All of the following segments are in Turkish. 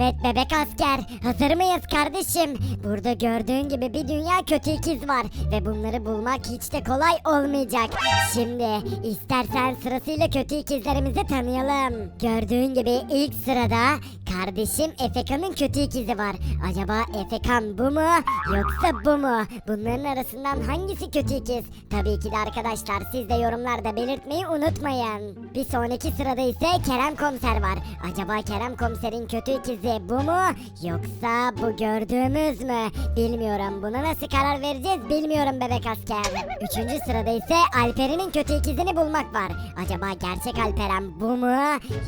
Evet bebek asker hazır mıyız kardeşim? Burada gördüğün gibi bir dünya kötü ikiz var ve bunları bulmak hiç de kolay olmayacak. Şimdi istersen sırasıyla kötü ikizlerimizi tanıyalım. Gördüğün gibi ilk sırada kardeşim Efekan'ın kötü ikizi var. Acaba Efekan bu mu yoksa bu mu? Bunların arasından hangisi kötü ikiz? Tabii ki de arkadaşlar siz de yorumlarda belirtmeyi unutmayın. Bir sonraki sırada ise Kerem Komiser var. Acaba Kerem Komiser'in kötü ikizi bu mu yoksa bu gördüğümüz mü? Bilmiyorum. Buna nasıl karar vereceğiz bilmiyorum bebek asker. Üçüncü sırada ise Alperen'in kötü ikizini bulmak var. Acaba gerçek Alperen bu mu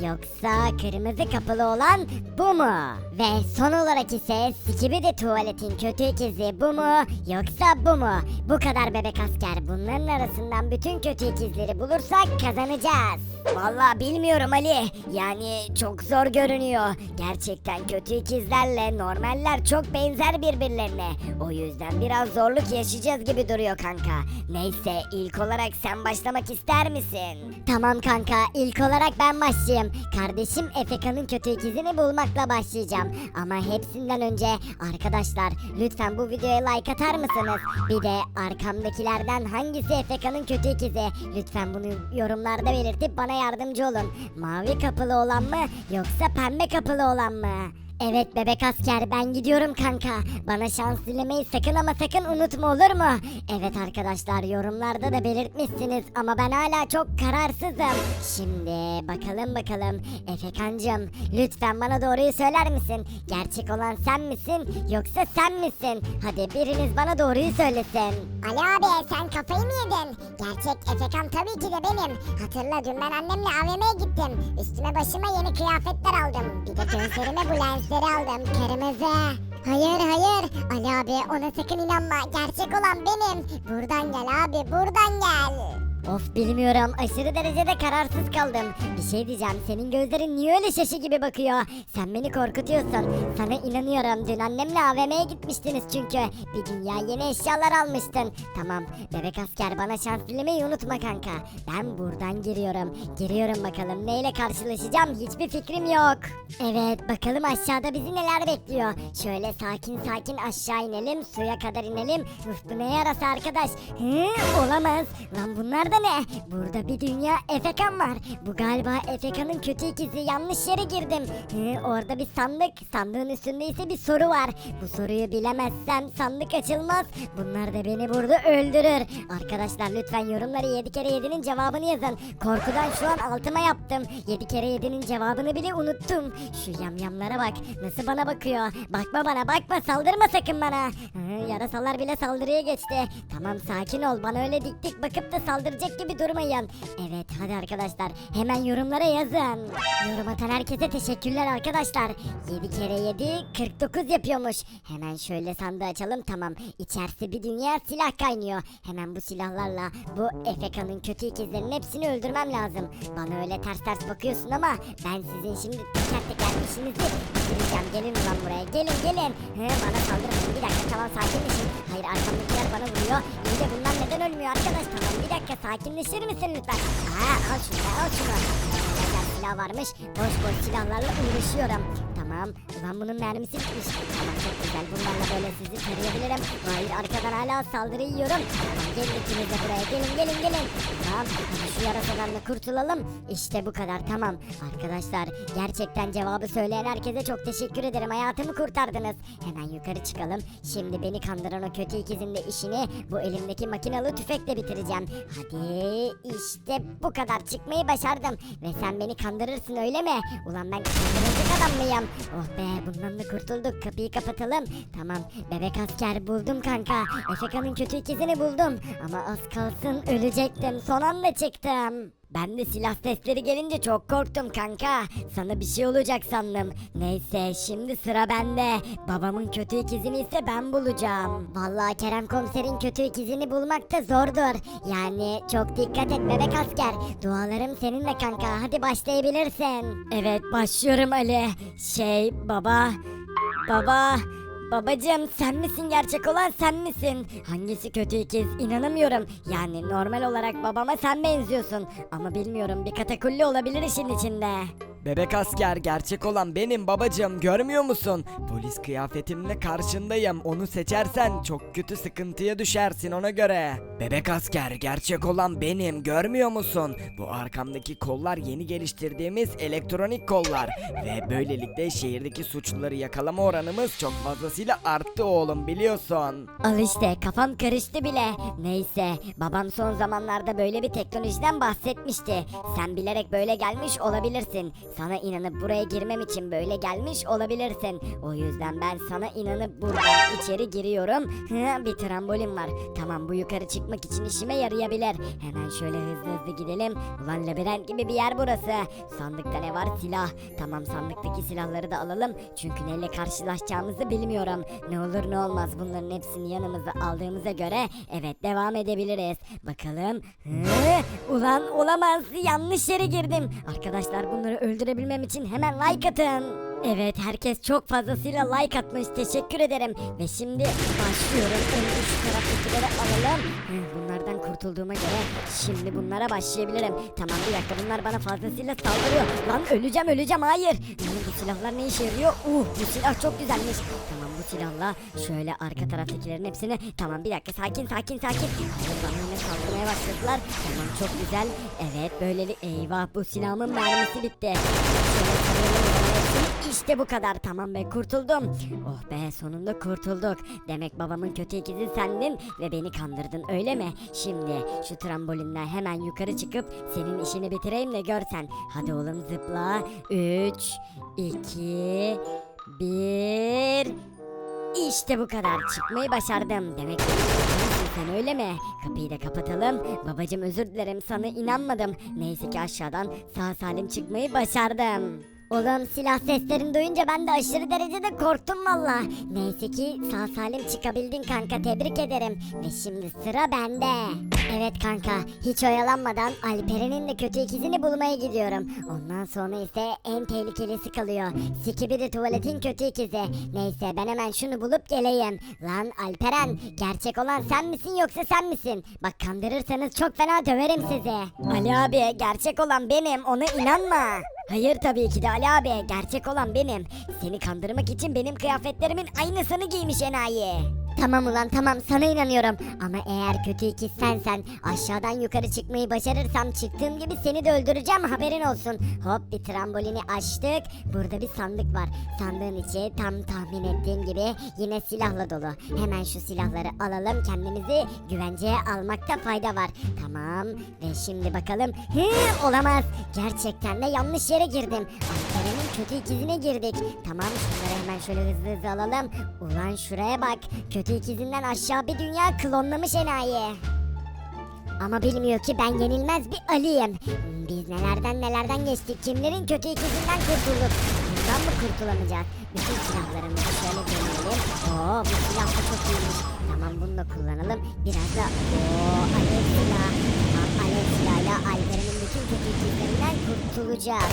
yoksa kırmızı kapılı olan bu mu? Ve son olarak ise Skibidi tuvaletin kötü ikizi bu mu yoksa bu mu? Bu kadar bebek asker. Bunların arasından bütün kötü ikizleri bulursak kazanacağız. Vallahi bilmiyorum Ali. Yani çok zor görünüyor. Gerçekten kötü ikizlerle normaller çok benzer birbirlerine. O yüzden biraz zorluk yaşayacağız gibi duruyor kanka. Neyse ilk olarak sen başlamak ister misin? Tamam kanka ilk olarak ben başlayayım. Kardeşim Efeka'nın kötü ikizini bulmakla başlayacağım. Ama hepsinden önce arkadaşlar lütfen bu videoya like atar mısınız? Bir de arkamdakilerden hangisi Efeka'nın kötü ikizi? Lütfen bunu yorumlarda belirtip bana yardımcı olun. Mavi kapılı olan mı yoksa pembe kapılı olan mı? that. Evet bebek asker ben gidiyorum kanka. Bana şans dilemeyi sakın ama sakın unutma olur mu? Evet arkadaşlar yorumlarda da belirtmişsiniz ama ben hala çok kararsızım. Şimdi bakalım bakalım. Efekancım lütfen bana doğruyu söyler misin? Gerçek olan sen misin yoksa sen misin? Hadi biriniz bana doğruyu söylesin. Ali abi sen kafayı mı yedin? Gerçek Efekan tabii ki de benim. Hatırla dün ben annemle AVM'ye gittim. Üstüme başıma yeni kıyafetler aldım. Bir de gözlerime bu lensleri aldım. Kırmızı. Hayır hayır. Ali abi ona sakın inanma. Gerçek olan benim. Buradan gel abi buradan gel. Of bilmiyorum aşırı derecede kararsız kaldım. Bir şey diyeceğim senin gözlerin niye öyle şaşı gibi bakıyor? Sen beni korkutuyorsun. Sana inanıyorum dün annemle AVM'ye gitmiştiniz çünkü. Bir dünya yeni eşyalar almıştın. Tamam bebek asker bana şans dilemeyi unutma kanka. Ben buradan giriyorum. Giriyorum bakalım neyle karşılaşacağım hiçbir fikrim yok. Evet bakalım aşağıda bizi neler bekliyor. Şöyle sakin sakin aşağı inelim suya kadar inelim. Uf bu ne yarası arkadaş? Hı, olamaz. Lan bunlar da ne? Burada bir dünya Efekan var. Bu galiba Efekan'ın kötü ikizi. Yanlış yere girdim. Hı, orada bir sandık. Sandığın üstünde ise bir soru var. Bu soruyu bilemezsem sandık açılmaz. Bunlar da beni burada öldürür. Arkadaşlar lütfen yorumları 7 kere 7'nin cevabını yazın. Korkudan şu an altıma yaptım. 7 kere 7'nin cevabını bile unuttum. Şu yamyamlara bak. Nasıl bana bakıyor. Bakma bana bakma saldırma sakın bana. Hı, yarasalar bile saldırıya geçti. Tamam sakin ol. Bana öyle dik dik bakıp da saldıracak gibi durmayın. Evet hadi arkadaşlar hemen yorumlara yazın. Yorum atan herkese teşekkürler arkadaşlar. 7 kere 7 49 yapıyormuş. Hemen şöyle sandığı açalım tamam. İçerisi bir dünya silah kaynıyor. Hemen bu silahlarla bu Efeka'nın kötü ikizlerinin hepsini öldürmem lazım. Bana öyle ters ters bakıyorsun ama ben sizin şimdi teker teker işinizi bitireceğim. Gelin ulan buraya gelin gelin. He, bana saldırmayın bir dakika tamam sakinleşin. Hayır arkamdakiler bana vuruyor. İyi bunlar neden ölmüyor arkadaş tamam bir dakika sakinleşir misin lütfen? Aa, al şunu al şunu. Güzel silah varmış. Boş boş silahlarla uğraşıyorum. Tamam. Ulan bunun mermisi bitmiş. Tamam çok güzel. Bunlarla böyle sizi tarayabilirim. Hayır arkadan hala saldırı yiyorum. Tamam gelin ikiniz de buraya. Gelin gelin gelin. Tamam. Hadi şu yarasadan da kurtulalım. İşte bu kadar tamam. Arkadaşlar gerçekten cevabı söyleyen herkese çok teşekkür ederim. Hayatımı kurtardınız. Hemen yukarı çıkalım. Şimdi beni kandıran o kötü ikizin de işini bu elimdeki makinalı tüfekle bitireceğim. Hadi işte bu kadar çıkmayı başardım. Ve sen beni kandırırsın öyle mi? Ulan ben kandırılacak adam mıyım? Oh be bundan da kurtulduk. Kapıyı kapatalım. Tamam bebek asker buldum kanka. Efeka'nın kötü ikizini buldum. Ama az kalsın ölecektim. Son anda çıktım. Ben de silah sesleri gelince çok korktum kanka. Sana bir şey olacak sandım. Neyse şimdi sıra bende. Babamın kötü ikizini ise ben bulacağım. Vallahi Kerem komiserin kötü ikizini bulmak da zordur. Yani çok dikkat et bebek asker. Dualarım seninle kanka. Hadi başlayabilirsin. Evet başlıyorum Ali. Şey baba. Baba. Babacım sen misin gerçek olan sen misin? Hangisi kötü ikiz inanamıyorum. Yani normal olarak babama sen benziyorsun. Ama bilmiyorum bir katakulli olabilir işin içinde. Bebek asker gerçek olan benim babacığım görmüyor musun? Polis kıyafetimle karşındayım. Onu seçersen çok kötü sıkıntıya düşersin ona göre. Bebek asker gerçek olan benim görmüyor musun? Bu arkamdaki kollar yeni geliştirdiğimiz elektronik kollar. Ve böylelikle şehirdeki suçluları yakalama oranımız çok fazlasıyla arttı oğlum biliyorsun. Al işte kafam karıştı bile. Neyse babam son zamanlarda böyle bir teknolojiden bahsetmişti. Sen bilerek böyle gelmiş olabilirsin. Sana inanıp buraya girmem için böyle gelmiş olabilirsin. O yüzden ben sana inanıp buradan içeri giriyorum. Bir trambolin var. Tamam bu yukarı çıkmak için işime yarayabilir. Hemen şöyle hızlı hızlı gidelim. Ulan labirent gibi bir yer burası. Sandıkta ne var? Silah. Tamam sandıktaki silahları da alalım. Çünkü neyle karşılaşacağımızı bilmiyorum. Ne olur ne olmaz bunların hepsini yanımıza aldığımıza göre evet devam edebiliriz. Bakalım. Hı? Ulan olamaz. Yanlış yere girdim. Arkadaşlar bunları öldürebilmem için hemen like atın. Evet herkes çok fazlasıyla like atmış. Teşekkür ederim. Ve şimdi başlıyorum. Önce şu taraftakileri alalım. Bunlardan kurtulduğuma göre şimdi bunlara başlayabilirim. Tamam bir dakika. Bunlar bana fazlasıyla saldırıyor. Lan öleceğim öleceğim. Hayır bu silahlar ne işe yarıyor? Uh bu silah çok güzelmiş. Tamam bu silahla şöyle arka taraftakilerin hepsini tamam bir dakika sakin sakin sakin. Hayır, bana başladılar. Tamam çok güzel. Evet böyleli eyvah bu silahımın mermisi bitti. Şöyle. İşte bu kadar tamam be kurtuldum. Oh be sonunda kurtulduk. Demek babamın kötü ikizi sendin ve beni kandırdın öyle mi? Şimdi şu trambolinden hemen yukarı çıkıp senin işini bitireyim de görsen. Hadi oğlum zıpla. 3, 2, 1... İşte bu kadar çıkmayı başardım. Demek sen öyle mi? Kapıyı da kapatalım. Babacım özür dilerim sana inanmadım. Neyse ki aşağıdan sağ salim çıkmayı başardım. Oğlum silah seslerini duyunca ben de aşırı derecede korktum valla. Neyse ki sağ salim çıkabildin kanka tebrik ederim. Ve şimdi sıra bende. Evet kanka hiç oyalanmadan Alperen'in de kötü ikizini bulmaya gidiyorum. Ondan sonra ise en tehlikelisi kalıyor. Skibidi tuvaletin kötü ikizi. Neyse ben hemen şunu bulup geleyim. Lan Alperen gerçek olan sen misin yoksa sen misin? Bak kandırırsanız çok fena döverim sizi. Ali abi gerçek olan benim ona inanma. Hayır tabii ki de Ali abi. Gerçek olan benim. Seni kandırmak için benim kıyafetlerimin aynısını giymiş enayi. Tamam ulan tamam sana inanıyorum. Ama eğer kötü ikiz sensen aşağıdan yukarı çıkmayı başarırsam çıktığım gibi seni de öldüreceğim haberin olsun. Hop bir trambolini açtık. Burada bir sandık var. Sandığın içi tam tahmin ettiğim gibi yine silahla dolu. Hemen şu silahları alalım kendimizi güvenceye almakta fayda var. Tamam ve şimdi bakalım. Hı, olamaz. Gerçekten de yanlış yere girdim. Kötü ikizine girdik. Tamam şunları hemen şöyle hızlı hızlı alalım. Ulan şuraya bak. Kötü ikizinden aşağı bir dünya klonlamış enayi. Ama bilmiyor ki ben yenilmez bir Ali'yim. Biz nelerden nelerden geçtik. Kimlerin kötü ikizinden kurtulduk. Bundan mı kurtulamayacağız? Bütün silahlarımızı şöyle deneyelim. Oo bu silah da çok iyiymiş. Tamam bunu da kullanalım. Biraz da oo alev silahı. Tamam alev silahıyla Alperen'in bütün kötü ikizlerinden kurtulacağız.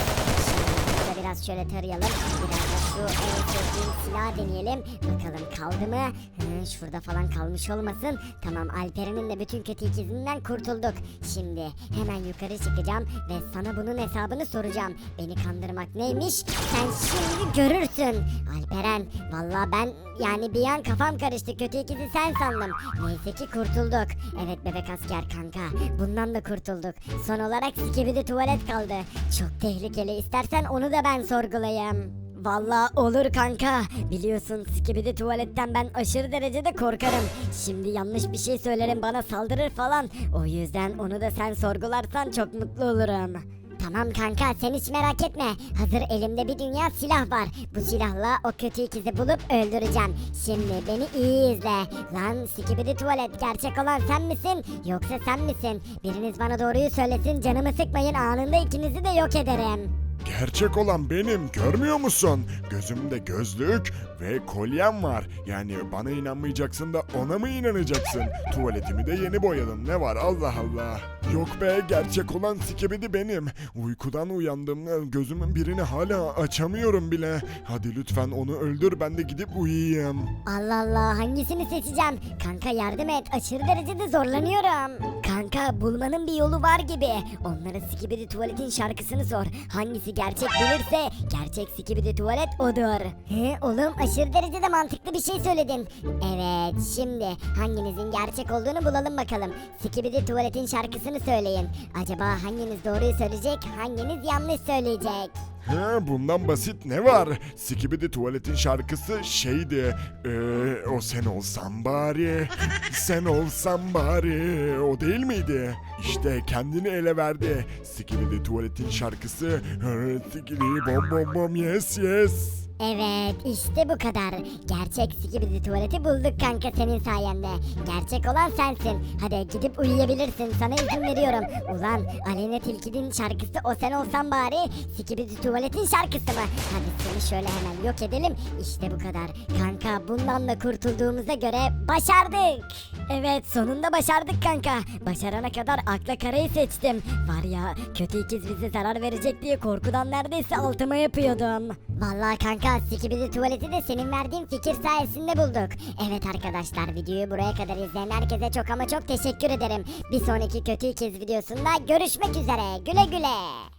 Biraz şöyle tarayalım. Biraz da şu en sevdiğim silah deneyelim. Bakalım kaldı mı? Hı, şurada falan kalmış olmasın. Tamam Alperen'in de bütün kötü ikizinden kurtulduk. Şimdi hemen yukarı çıkacağım ve sana bunun hesabını soracağım. Beni kandırmak neymiş? Sen şimdi görürsün. Alperen vallahi ben yani bir an kafam karıştı. Kötü ikizi sen sandım. Neyse ki kurtulduk. Evet bebek asker kanka. Bundan da kurtulduk. Son olarak skibidi tuvalet kaldı. Çok tehlikeli. İstersen onu da ben sorgulayayım. Vallahi olur kanka. Biliyorsun skibidi tuvaletten ben aşırı derecede korkarım. Şimdi yanlış bir şey söylerim bana saldırır falan. O yüzden onu da sen sorgularsan çok mutlu olurum. Tamam kanka sen hiç merak etme. Hazır elimde bir dünya silah var. Bu silahla o kötü ikizi bulup öldüreceğim. Şimdi beni iyi izle. Lan sikibidi tuvalet gerçek olan sen misin yoksa sen misin? Biriniz bana doğruyu söylesin canımı sıkmayın anında ikinizi de yok ederim. Gerçek olan benim görmüyor musun? Gözümde gözlük ve kolyem var. Yani bana inanmayacaksın da ona mı inanacaksın? Tuvaletimi de yeni boyadım. Ne var Allah Allah. Yok be gerçek olan sikebedi benim. Uykudan uyandım. Gözümün birini hala açamıyorum bile. Hadi lütfen onu öldür ben de gidip uyuyayım. Allah Allah hangisini seçeceğim? Kanka yardım et aşırı derecede zorlanıyorum. Kanka bulmanın bir yolu var gibi. Onlara Skibidi Tuvalet'in şarkısını sor. Hangisi gerçek bilirse gerçek sikibidi tuvalet odur. He oğlum aşırı derecede mantıklı bir şey söyledin. Evet şimdi hanginizin gerçek olduğunu bulalım bakalım. Sikibidi tuvaletin şarkısını söyleyin. Acaba hanginiz doğruyu söyleyecek hanginiz yanlış söyleyecek? He, bundan basit ne var? Skibidi tuvaletin şarkısı şeydi. Eee o sen olsan bari. Sen olsan bari. O değil miydi? İşte kendini ele verdi. Skibidi tuvaletin şarkısı. Skibidi bom bom bom yes yes. Evet işte bu kadar. Gerçek sikibidi tuvaleti bulduk kanka senin sayende. Gerçek olan sensin. Hadi gidip uyuyabilirsin sana izin veriyorum. Ulan Aleyna Tilki'nin şarkısı o sen olsan bari sikibidi tuvaletin şarkısı mı? Hadi seni şöyle hemen yok edelim. İşte bu kadar. Kanka bundan da kurtulduğumuza göre başardık. Evet sonunda başardık kanka. Başarana kadar akla karayı seçtim. Var ya kötü ikiz bize zarar verecek diye korkudan neredeyse altıma yapıyordum. Vallahi kanka sikibidi tuvaleti de senin verdiğin fikir sayesinde bulduk. Evet arkadaşlar videoyu buraya kadar izleyen herkese çok ama çok teşekkür ederim. Bir sonraki kötü ikiz videosunda görüşmek üzere. Güle güle.